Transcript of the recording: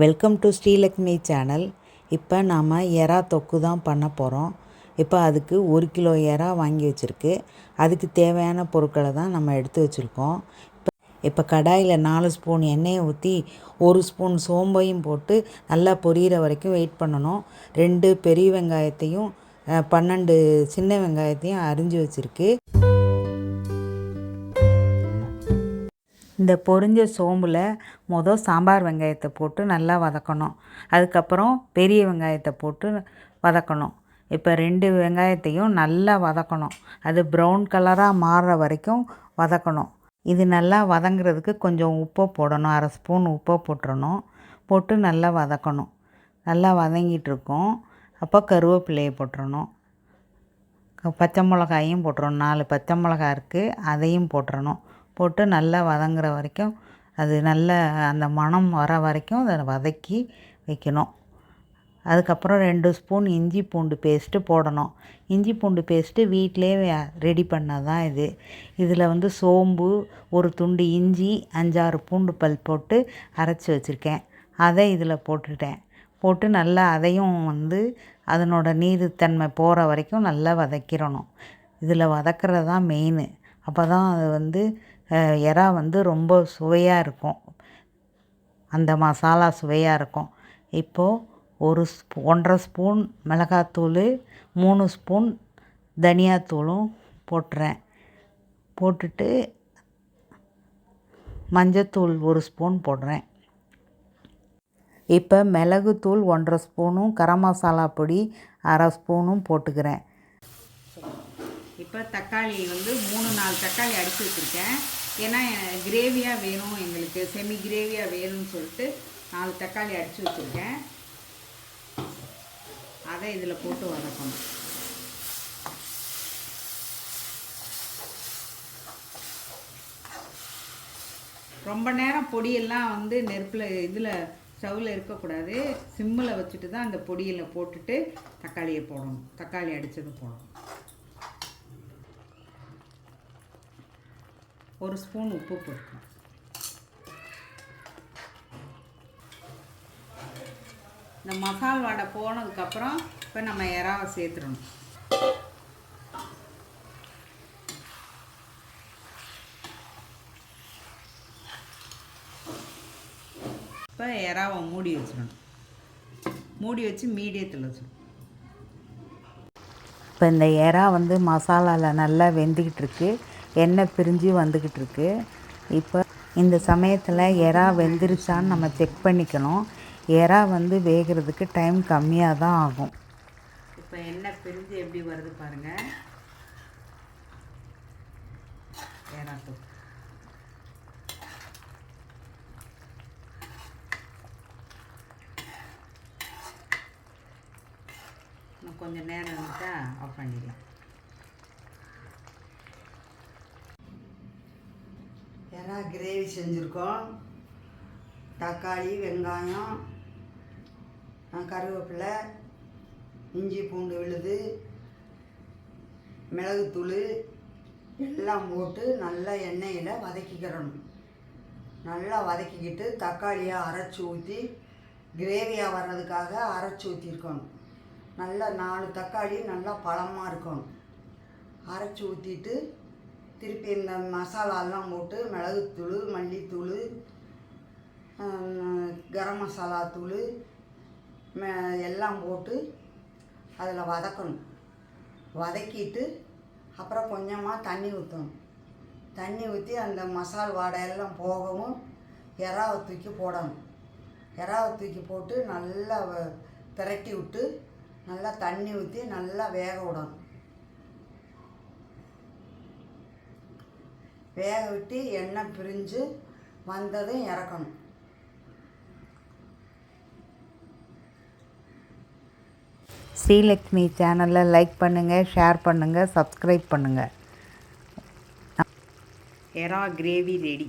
Welcome to Srilakshmi channel இப்போ நாம் எறா தொக்கு தான் பண்ண போகிறோம் இப்போ அதுக்கு ஒரு கிலோ எறா வாங்கி வச்சுருக்கு. அதுக்கு தேவையான பொருட்களை தான் நம்ம எடுத்து வச்சுருக்கோம். இப்போ இப்போ கடாயில் நாலு ஸ்பூன் எண்ணெயை ஊற்றி ஒரு ஸ்பூன் சோம்பையும் போட்டு நல்லா பொரியிற வரைக்கும் வெயிட் பண்ணணும். ரெண்டு பெரிய வெங்காயத்தையும் பன்னெண்டு சின்ன வெங்காயத்தையும் அரிஞ்சு வச்சுருக்கு. இந்த பொரிஞ்ச சோம்பில் மொதல் சாம்பார் வெங்காயத்தை போட்டு நல்லா வதக்கணும். அதுக்கப்புறம் பெரிய வெங்காயத்தை போட்டு வதக்கணும். இப்போ ரெண்டு வெங்காயத்தையும் நல்லா வதக்கணும். அது ப்ரௌன் கலராக மாறுற வரைக்கும் வதக்கணும். இது நல்லா வதங்குறதுக்கு கொஞ்சம் உப்பை போடணும். அரை ஸ்பூன் உப்பை போட்டுறணும். போட்டு நல்லா வதக்கணும். நல்லா வதங்கிட்டுருக்கோம். அப்போ கருவேப்பிலையை போட்டுறணும். பச்சை மிளகாயும் போட்டுறணும். நாலு பச்சை மிளகா இருக்குது அதையும் போட்டுறணும். போட்டு நல்லா வதங்குற வரைக்கும் அது நல்ல அந்த மணம் வர வரைக்கும் அதை வதக்கி வைக்கணும். அதுக்கப்புறம் ரெண்டு ஸ்பூன் இஞ்சி பூண்டு பேஸ்ட்டு போடணும். இஞ்சி பூண்டு பேஸ்ட்டு வீட்டிலே ரெடி பண்ணது தான் இது. இதில் வந்து சோம்பு ஒரு துண்டு இஞ்சி அஞ்சாறு பூண்டு பல் போட்டு அரைச்சி வச்சுருக்கேன். அதை இதில் போட்டுட்டேன். போட்டு நல்லா அதையும் வந்து அதனோட நீருத்தன்மை போகிற வரைக்கும் நல்லா வதக்கிடணும். இதில் வதக்கிறது தான் மெயின் அப்போ தான் அது வந்து இறா வந்து ரொம்ப சுவையாக இருக்கும். அந்த மசாலா சுவையாக இருக்கும். இப்போது ஒரு ஸ்பூ ஒன்றரை ஸ்பூன் மிளகாத்தூள் மூணு ஸ்பூன் தனியாத்தூளும் போட்டுறேன். போட்டுட்டு மஞ்சத்தூள் ஒரு ஸ்பூன் போடுறேன். இப்போ மிளகுத்தூள் ஒன்றரை ஸ்பூனும் கரம் மசாலா பொடி அரை ஸ்பூனும் போட்டுக்கிறேன். இப்போ தக்காளி வந்து மூணு நாலு தக்காளி அடித்து வச்சுருக்கேன். ஏன்னா கிரேவியாக வேணும் எங்களுக்கு செமி கிரேவியாக வேணும்னு சொல்லிட்டு நாலு தக்காளி அடித்து வச்சுருக்கேன். அதை இதில் போட்டு வதக்கணும். ரொம்ப நேரம் பொடியெல்லாம் வந்து நெருப்பில் இதில் ஸ்டவ்வில் இருக்கக்கூடாது. சிம்மில் வச்சுட்டு தான் அந்த பொடியில் போட்டுட்டு தக்காளியை போடணும். தக்காளி அடித்ததும் போடணும். ஒரு ஸ்பூன் உப்பு போட்டுக்கணும் இந்த மசால் வடை போனதுக்கப்புறம் இப்போ நம்ம இறாவை சேர்த்துடணும். இப்போ இறாவை மூடி வச்சிடணும். மூடி வச்சு மீடியத்தில் வச்சிடணும். இப்போ இந்த எறா வந்து மசாலாவில் நல்லா வெந்துக்கிட்டு இருக்குது எண்ணெய் பிரிஞ்சு வந்துக்கிட்டு இருக்கு இப்போ இந்த சமயத்தில் எறா வெந்துருச்சான்னு நம்ம செக் பண்ணிக்கணும். எறா வந்து வேகிறதுக்கு டைம் கம்மியாக தான் ஆகும். இப்போ எண்ணெய் பிரிஞ்சு எப்படி வருது பாருங்கள் ஏறாத்து இன்னும் கொஞ்சம் நேரம் இருந்துட்டா ஆஃப் பண்ணிடலாம். எறா கிரேவி செஞ்சுருக்கோம். தக்காளி வெங்காயம் கருவேப்பிலை இஞ்சி பூண்டு விழுது மிளகுத்தூள் எல்லாம் போட்டு நல்லா எண்ணெயில் வதக்கிக்கிறணும். நல்லா வதக்கிக்கிட்டு தக்காளியை அரைச்சி ஊற்றி கிரேவியாக வர்றதுக்காக அரைச்சி ஊற்றிருக்கணும் நல்லா நாலு தக்காளி நல்லா பழமாக இருக்கணும். அரைச்சி ஊற்றிட்டு திருப்பி இந்த மசாலாலாம் போட்டு மிளகுத்தூள் மல்லித்தூள் கரம் மசாலா தூள் எல்லாம் போட்டு அதில் வதக்கணும். வதக்கிட்டு அப்புறம் கொஞ்சமாக தண்ணி ஊற்றணும் தண்ணி ஊற்றி அந்த மசால் வாடையெல்லாம் போகவும் எறாவை தூக்கி போடணும். எறாவை தூக்கி போட்டு நல்லா வ- பிரட்டி விட்டு நல்லா தண்ணி ஊற்றி நல்லா வேக விடணும். வேக விட்டு எண்ணெய் பிரிஞ்சு வந்ததும் இறக்கணும். ஸ்ரீலக்ஷ்மி சேனலை லைக் பண்ணுங்கள் ஷேர் பண்ணுங்கள் சப்ஸ்கிரைப் பண்ணுங்கள் எறா கிரேவி ரெடி.